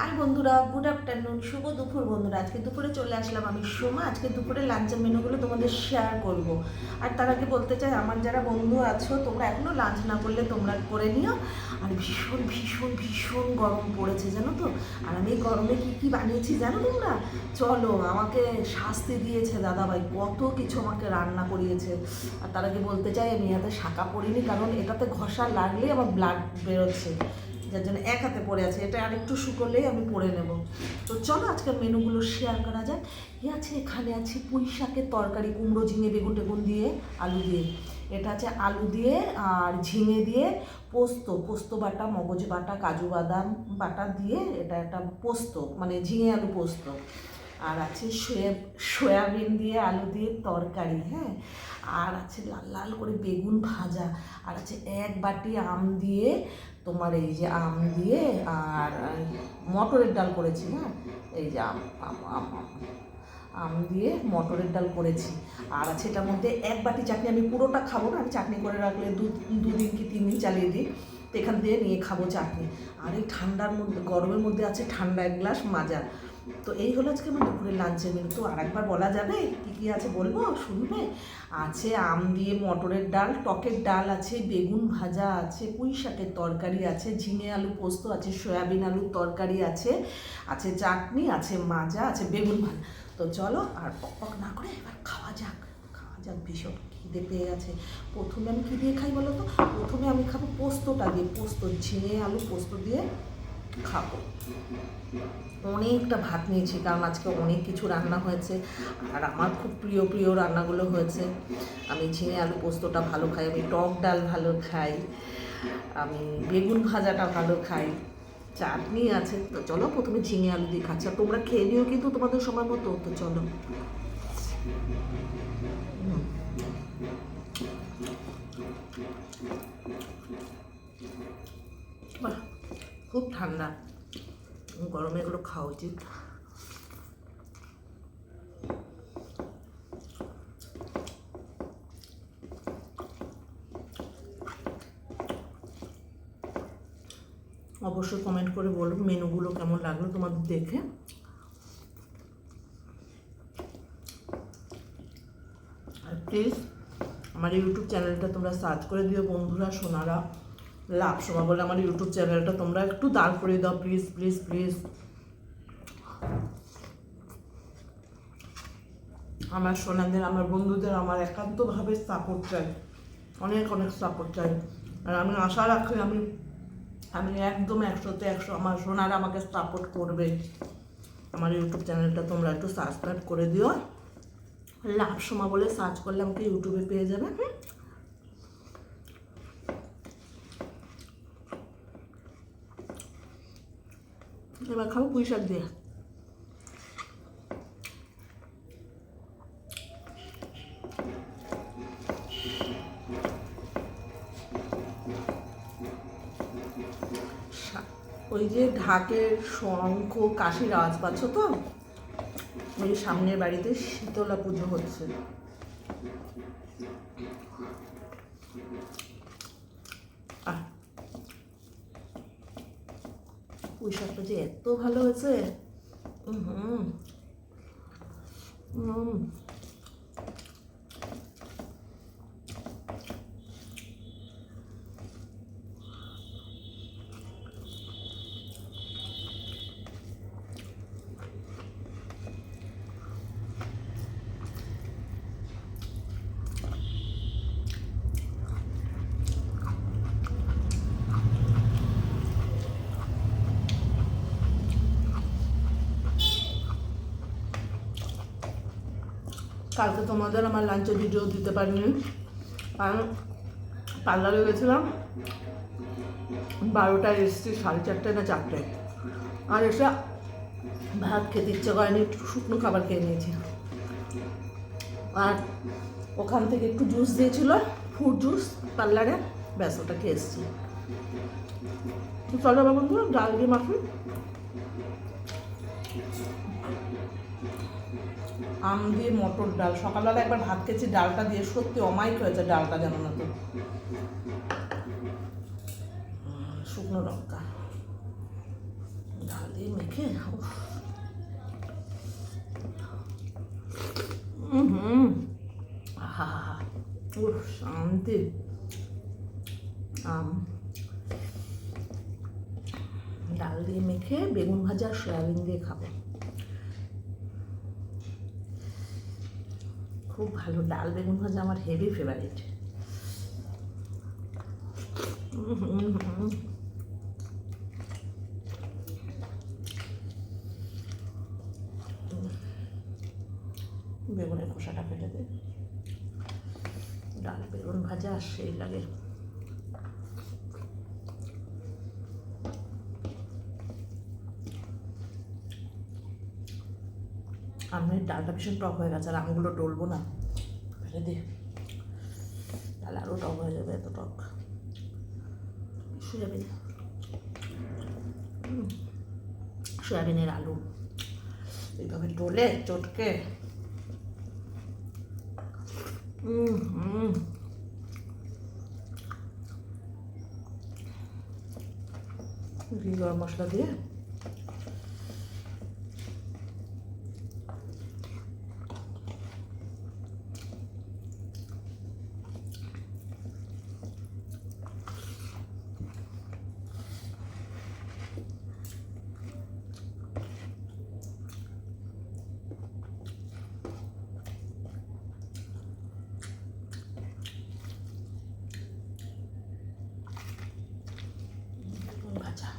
High বন্ধুরা good afternoon শুভ দুপুর বন্ধুরা। আজকে দুপুরে চলে আসলাম আমি সোমা। আজকে দুপুরে লাঞ্চের মেনুগুলো তোমাদের শেয়ার করব। আর তার আগে বলতে চাই, আমার যারা বন্ধু আছো, তোমরা এখনও লাঞ্চ না করলে তোমরা করে নিও। আর ভীষণ ভীষণ ভীষণ গরম পড়েছে, জানো তো? আর আমি গরমে কী কী বানিয়েছি, জানো তোমরা? চলো, আমাকে শাস্তি দিয়েছে দাদাভাই। কত কিছু আমাকে রান্না করিয়েছে। আর তার আগে বলতে চাই, আমি এতে শাঁকা পড়িনি, কারণ এটাতে ঘষা লাগলে আমার ব্লাড বেরোচ্ছে। যার জন্য এক হাতে পড়ে আছে। এটা আরেকটু শুকোলেই আমি পরে নেব। তো চলো আজকের মেনুগুলো শেয়ার করা যাক। কি আছে, এখানে আছে পুঁই শাকের তরকারি, কুমড়ো, ঝিঙে, বেগুন টেগুন দিয়ে আলু দিয়ে। এটা আছে আলু দিয়ে আর ঝিঙে দিয়ে পোস্ত। পোস্ত বাটা, মগজ বাটা, কাজু বাদাম বাটা দিয়ে এটা একটা পোস্ত মানে ঝিঙে আলু পোস্ত। আর আছে সয়া, সয়াবিন দিয়ে আলু দিয়ে তরকারি হ্যাঁ? আর আছে লাল লাল করে বেগুন ভাজা। আর আছে এক বাটি আম দিয়ে তোমার এই যে আম দিয়ে আর মটরের ডাল করেছি হ্যাঁ? এই যে আম আম আম আম দিয়ে মটরের ডাল করেছি। আর আছে এটার মধ্যে এক বাটি চাটনি, আমি পুরোটা খাব না, আমি চাটনি করে রাখলে দু দুদিন কি তিন দিন চালিয়ে দিই। তো এখান দিয়ে নিয়ে খাব চাটনি। আর এই ঠান্ডার মধ্যে, গরমের মধ্যে আছে ঠান্ডা এক গ্লাস মাজা। তো এই হলো আজকে আমার দুপুরের লাঞ্চের মেনু তো আরেকবার বলা যাবে কী কী আছে বলব? শুনবে? আছে আম দিয়ে মটরের ডাল, টকের ডাল আছে, বেগুন ভাজা আছে, পুঁই শাকের তরকারি আছে, ঝিঙে আলু পোস্ত আছে, সয়াবিন আলুর তরকারি আছে আছে চাটনি, আছে মাজা, আছে বেগুন ভাজা। তো চলো আর পক পক না করে এবার খাওয়া যাক। খাওয়া যাক, ভীষণ খিদে পেয়ে গেছে। প্রথমে আমি কী দিয়ে খাই বলো তো? প্রথমে আমি খাব পোস্তটা দিয়ে, পোস্ত, ঝিঙে আলু পোস্ত দিয়ে খাব। অনেকটা ভাত নিয়েছি, কারণ আজকে অনেক কিছু রান্না হয়েছে। আর আমার খুব প্রিয় প্রিয় রান্নাগুলো হয়েছে। আমি ঝিঙে আলু পোস্তটা ভালো খাই, আমি টক ডাল ভালো খাই, আমি বেগুন ভাজাটা ভালো খাই, চাটনি আছে। তো চলো প্রথমে ঝিঙে আলু দিয়ে খাচ্ছি। আর তোমরা খেয়ে নিও কিন্তু তোমাদের সময় মতো। তো চলো। খুব ঠান্ডা। গরমে এগুলো খাওয়া উচিত। অবশ্যই কমেন্ট করে বলুন মেনুগুলো কেমন লাগল তোমাদের দেখে। আর প্লিজ আমার ইউটিউব চ্যানেলটা তোমরা সার্চ করে দিও বন্ধুরা, সোনারা। লাভ সময় বলে আমার ইউটিউব চ্যানেলটা, তোমরা একটু দাঁড় করে দাও প্লিজ প্লিজ প্লিজ আমার সোনাদের, আমার বন্ধুদের, আমার একান্তভাবে সাপোর্ট চাই। অনেক অনেক সাপোর্ট চাই। আর আমি আশা রাখি আমি আমি একদম একশোতে একশো আমার সোনারা আমাকে সাপোর্ট করবে। আমার ইউটিউব চ্যানেলটা তোমরা একটু সাবস্ক্রাইব করে দিও। লাভ সময় বলে সার্চ করলে আমাকে ইউটিউবে পেয়ে যাবে এবার খাব পুঁই শাক দিয়ে। ওই যে ঢাকের শঙ্খ, কাশির আওয়াজ পাচ্ছ তো? ওই সামনের বাড়িতে শীতলা পুজো হচ্ছে। পুঁই শাকটা যে এত ভালো হয়েছে। হুম। হুম কালকে তোমাদের আমার লাঞ্চের ভিডিও দিতে পারিনি। কারণ পার্লারে গেছিলাম, বারোটায় এসেছি, সাড়ে চারটে না চারটে। আর এসে ভাত খেতে ইচ্ছে করেনি, একটু শুকনো খাবার খেয়ে নিয়েছি। আর ওখান থেকে একটু জুস দিয়েছিল ফ্রুট জুস পার্লারে, ব্যাস ওটা খেয়ে এসেছি। চলো বাবা বন্ধু ডাল দিয়ে মাখি। আম দিয়ে মটর ডাল। সকালবেলা একবার ভাত খেয়েছি, ডালটা দিয়ে সত্যি অমায়িক হয়েছে ডালটা যেন না তো। শুকনো লঙ্কা। ডাল দিয়ে মেখে শান্তি। আম। ডাল দিয়ে মেখে বেগুন ভাজা সয়াবিন দিয়ে খাব। খুব ভালো। ডাল, বেগুন ভাজা আমার হেভি ফেভারিট বেগুনের খোসাটা ফেলে দে। ডাল, বেগুন ভাজা সেই লাগে আমি ডালটা ভীষণ টক হয়ে গেছে, আর আমগুলো ডলবো না। ফেলে দে। তাহলে আরও টক হয়ে যাবে এত টক। সয়াবিন। সয়াবিনের আলু। এইভাবে ডলে, চটকে। হুম গরম মশলা দিয়ে বেগুন ভাজা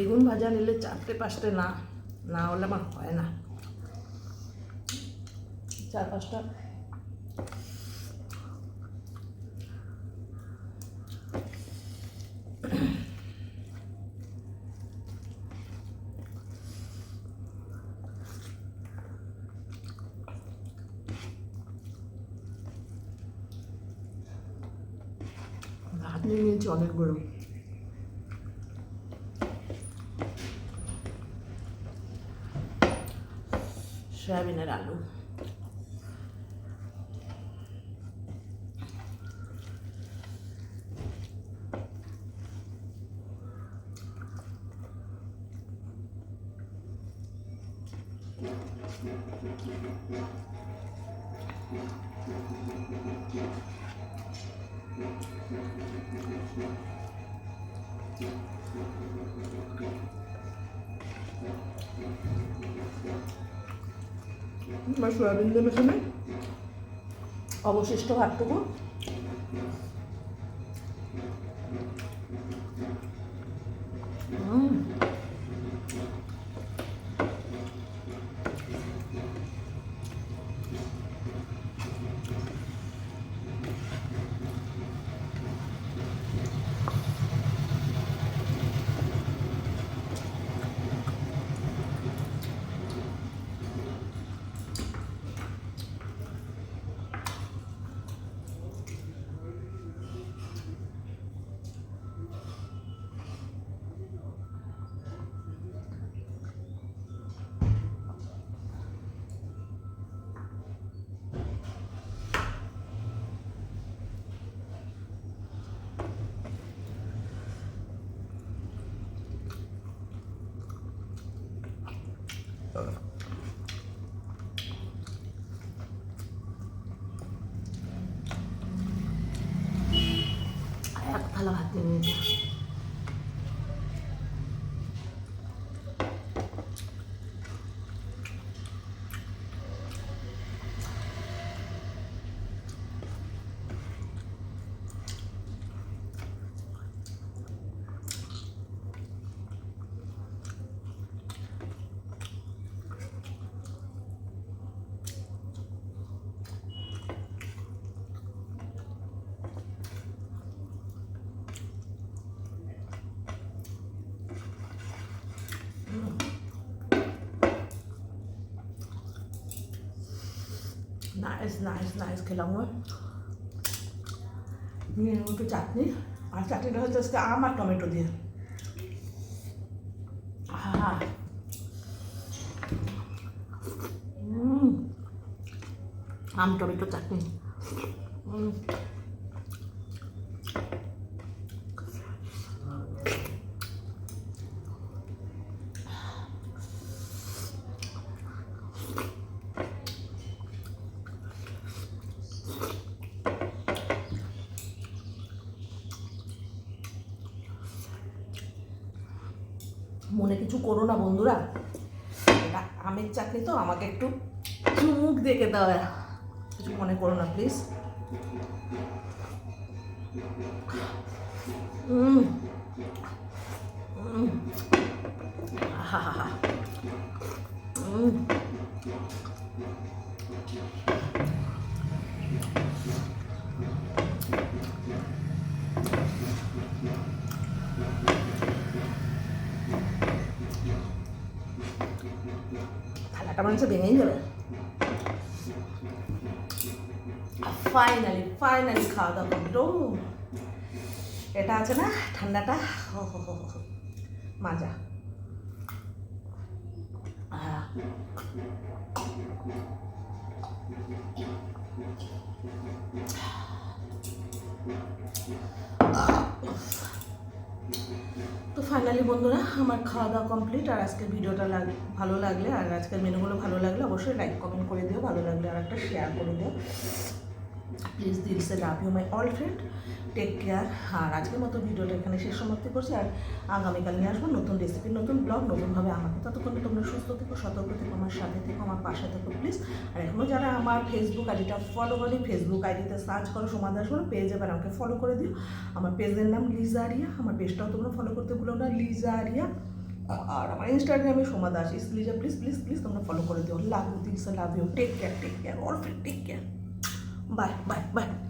বেগুন ভাজা নিলে চারটে পাঁচটা না না হলে আমার হয় না। চার পাঁচটা। ভাত নিয়ে নিয়েছি অনেকগুলো সয়াবিনের আলু বা সয়াবিন দিয়ে মেখে নেই অবশিষ্ট ভাতটুকু হুম এক থালা ভাত নিয়ে নাইস নাইস নাইস খেলাম। নিয়ে নেব একটু চাটনি আর চাটনিটা হচ্ছে আজকে আম আর টমেটো দিয়ে। উম। আম, টমেটো, চাটনি মনে কিছু করো না বন্ধুরা। আমের চাটনি তো, আমাকে একটু চুমুক দেখে দাও কিছু মনে করো না প্লিজ হুম হুম আহা মনে হচ্ছে ভেঙেই যাবে ফাইনালি ফাইনালি খাওয়া দাওয়া করল এটা আছে না, ঠান্ডাটা। মাজা আহ। ফাইনালি বন্ধুরা, আমার খাওয়া দাওয়া কমপ্লিট আর আজকের ভিডিওটা লাগ, ভালো লাগলে আর আজকের মেনুগুলো ভালো লাগলে অবশ্যই লাইক কমেন্ট করে দিও, ভালো লাগলে আর একটা শেয়ার করে দিও। প্লিজ দিল সে love you my all friend take care আর আজকের মতো ভিডিওটা এখানে শেষ সমাপ্তি করছি। আর আগামীকাল নিয়ে আসব নতুন রেসিপি নতুন ব্লগ নতুনভাবে আমাকে ততক্ষণ তোমরা সুস্থ থেকো, সতর্ক থেকো, আমার সাথে থেকো, আমার পাশে থেকো প্লিজ আর এখনও যারা আমার ফেসবুক আইডিটা ফলো করি ফেসবুক আইডিতে সার্চ করো, সোমা দাস বলো পেয়ে যাবে আমাকে ফলো করে দিও। আমার পেজের নাম লিজা আরিয়া আমার পেজটাও তোমরা ফলো করতে ভুলো না লিজা আরিয়া আর আমার ইনস্টাগ্রামে Soma Das is Liza please please please তোমরা ফলো করে দিও। Love you this love you take care take care all friend take care 拜拜拜。